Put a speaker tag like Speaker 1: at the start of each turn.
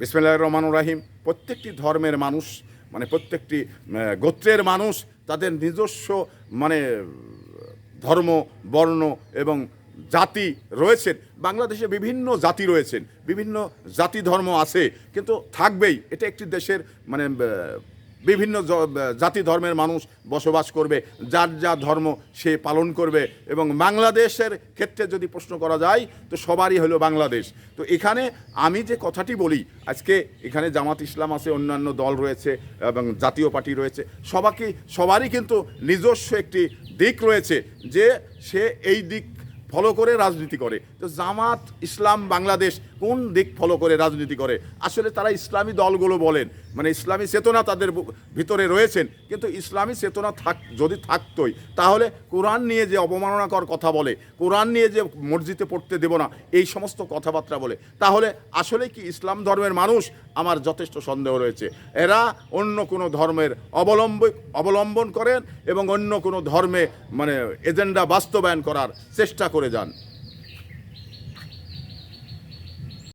Speaker 1: বিসমিল্লাহ রহমানুর রাহিম। প্রত্যেকটি ধর্মের মানুষ মানে প্রত্যেকটি গোত্রের মানুষ তাদের নিজস্ব মানে ধর্ম, বর্ণ এবং জাতি রয়েছেন। বাংলাদেশে বিভিন্ন জাতি রয়েছেন, বিভিন্ন জাতি ধর্ম আছে, কিন্তু থাকবেই। এটা একটি দেশের মানে বিভিন্ন জাতি ধর্মের মানুষ বসবাস করবে, যার যা ধর্ম সে পালন করবে এবং বাংলাদেশের ক্ষেত্রে যদি প্রশ্ন করা যায়, তো সবারই হলো বাংলাদেশ। তো এখানে আমি যে কথাটি বলি, আজকে এখানে জামাত ইসলাম আছে, অন্যান্য দল রয়েছে এবং জাতীয় পার্টি রয়েছে, সবাকে, সবারই কিন্তু নিজস্ব একটি দিক রয়েছে যে সে এই দিক ফলো করে রাজনীতি করে। তো জামাত ইসলাম বাংলাদেশ কোন দিক ফলো করে রাজনীতি করে? আসলে তারা ইসলামী দলগুলো বলেন মানে ইসলামী চেতনা তাদের ভিতরে রয়েছেন। কিন্তু ইসলামী চেতনা থাক যদি থাকতই, তাহলে কোরআন নিয়ে যে অবমাননাকর কথা বলে, কোরআন নিয়ে যে মসজিদে পড়তে দেব না, এই সমস্ত কথাবার্তা বলে, তাহলে আসলে কি ইসলাম ধর্মের মানুষ? আমার যথেষ্ট সন্দেহ রয়েছে। এরা অন্য কোনো ধর্মের অবলম্ব অবলম্বন করেন এবং অন্য কোনো ধর্মে মানে এজেন্ডা বাস্তবায়ন করার চেষ্টা করে যান।